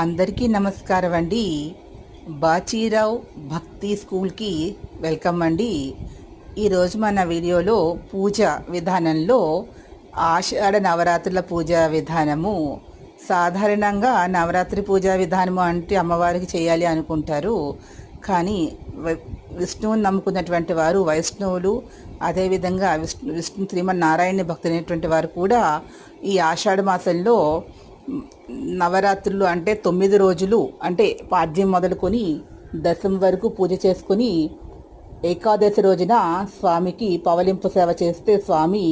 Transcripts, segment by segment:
అందరికీ నమస్కారం అండి. బాచీరావు భక్తి స్కూల్కి వెల్కమ్ అండి. ఈరోజు మన వీడియోలో పూజ విధానంలో ఆషాఢ నవరాత్రుల పూజ విధానము. సాధారణంగా నవరాత్రి పూజా విధానము అంటే అమ్మవారికి చేయాలి అనుకుంటారు. కానీ విష్ణువుని నమ్ముకున్నటువంటి వారు వైష్ణవులు అదేవిధంగా విష్ణు విష్ణు శ్రీమన్నారాయణ భక్తులైనటువంటి వారు కూడా ఈ ఆషాఢ మాసంలో నవరాత్రులు అంటే తొమ్మిది రోజులు అంటే పాద్యం మొదలుకొని దశం వరకు పూజ చేసుకుని ఏకాదశి రోజున స్వామికి పవలింపు సేవ చేస్తే స్వామి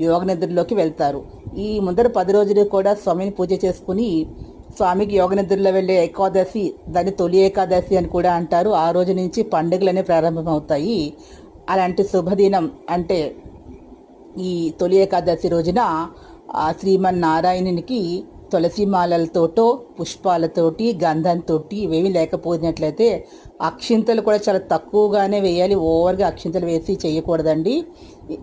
యోగ నిద్రలోకి వెళ్తారు. ఈ ముందర పది రోజులు కూడా స్వామిని పూజ చేసుకుని స్వామికి యోగ నిద్రలో వెళ్ళే ఏకాదశి దాన్ని తొలి ఏకాదశి అని కూడా అంటారు. ఆ రోజు నుంచి పండుగలనే ప్రారంభమవుతాయి. అలాంటి శుభదినం అంటే ఈ తొలి ఏకాదశి రోజున ఆ శ్రీమన్నారాయణునికి తులసి మాలలతోటో పుష్పాలతోటి గంధంతో ఇవేమీ లేకపోయినట్లయితే అక్షింతలు కూడా చాలా తక్కువగానే వేయాలి. ఓవర్గా అక్షింతలు వేసి చేయకూడదండి.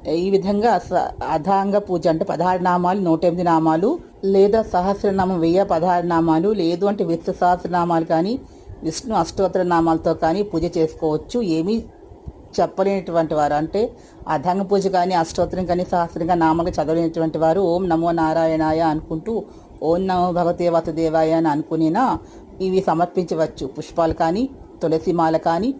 ఈ- విధంగా అధాంగ పూజ అంటే పదహారు నామాలు నూట ఎనిమిది నామాలు లేదా సహస్రనామం వెయ్యి పదహారు నామాలు లేదు అంటే విష్ణు సహస్రనామాలు కానీ విష్ణు అష్టోత్తర నామాలతో కానీ పూజ చేసుకోవచ్చు. ఏమీ చెప్పలేనటువంటి వారు అంటే అధంగ పూజ కానీ అష్టోత్తరం కానీ సహస్రంగా నామాలు చదవలేనటువంటి వారు ఓం నమో నారాయణాయ అనుకుంటూ ఓం నమో భగవతే వసుదేవాయ అని అనుకునేనా? ఇవి సమర్పించవచ్చు. పుష్పాలు కానీ తులసి మాల కానీ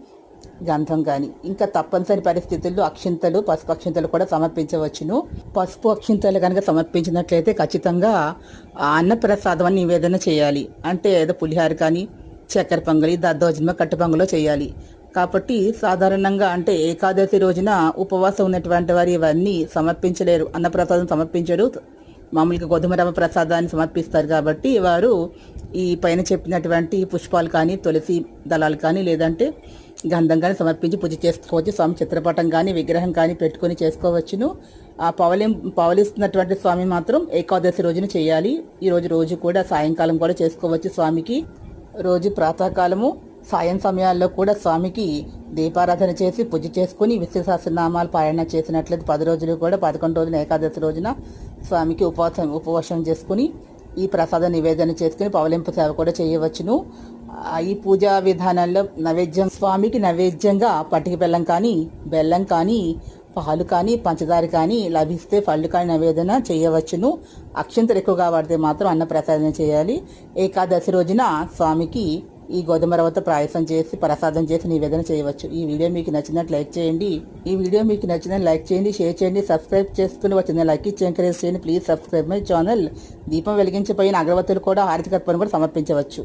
గంధం కానీ. ఇంకా తప్పనిసరి పరిస్థితుల్లో అక్షింతలు పసుపు అక్షింతలు కూడా సమర్పించవచ్చును. పసుపు అక్షింతలు కనుక సమర్పించినట్లయితే ఖచ్చితంగా అన్నప్రసాదం అని నివేదన చేయాలి. అంటే ఏదో పులిహార కానీ చక్కెర పొంగలి దద్దోజన్మ కట్టు పొంగలో చేయాలి. కాబట్టి సాధారణంగా అంటే ఏకాదశి రోజున ఉపవాసం ఉన్నటువంటి వారు ఇవన్నీ సమర్పించలేరు. అన్నప్రసాదం సమర్పించరు. మామూలుగా గోధుమ ప్రసాదాన్ని సమర్పిస్తారు కాబట్టి వారు ఈ పైన చెప్పినటువంటి పుష్పాలు కానీ తులసి దళాలు కానీ లేదంటే గంధం కానీ సమర్పించి పూజ చేసుకోవచ్చు. స్వామి చిత్రపటం కానీ విగ్రహం కానీ పెట్టుకొని చేసుకోవచ్చును. ఆ పవలిం పవలిస్తున్నటువంటి స్వామి మాత్రం ఏకాదశి రోజున చేయాలి. ఈ రోజు రోజు కూడా సాయంకాలం కూడా చేసుకోవచ్చు స్వామికి. రోజు ప్రాతకాలము సాయం సమయాల్లో కూడా స్వామికి దీపారాధన చేసి పూజ చేసుకుని విశ్వ పారాయణ చేసినట్లయితే పది రోజులు కూడా పదకొండు రోజున ఏకాదశి రోజున స్వామికి ఉపవాసం ఉపవాసం చేసుకుని ఈ ప్రసాద నివేదన చేసుకుని పవలింపు సేవ కూడా చేయవచ్చును. ఈ పూజా విధానంలో నైవేద్యం స్వామికి నైవేద్యంగా పట్టిక బెల్లం కానీ బెల్లం కానీ పాలు కానీ పంచదార కానీ లభిస్తే పళ్ళు కానీ నివేదన చేయవచ్చును. అక్షంతలు ఎక్కువగా వాడితే మాత్రం అన్న ప్రసాదం చేయాలి. ఏకాదశి రోజున స్వామికి ఈ గోధుమ రవ్వతో పాయసం చేసి ప్రసాదం చేసి నివేదన చేయవచ్చు. ఈ వీడియో మీకు నచ్చినట్లు లైక్ చేయండి. ఈ వీడియో మీకు నచ్చిన లైక్ చేయండి షేర్ చేయండి సబ్స్క్రైబ్ చేసుకుని వచ్చిన లైక్ ఇచ్చి ఎంకరేజ్ చేయండి. Please subscribe my channel. దీపం వెలిగించిపోయిన అగరవత్తులు కూడా హారతి కర్పూరం కూడా సమర్పించవచ్చు.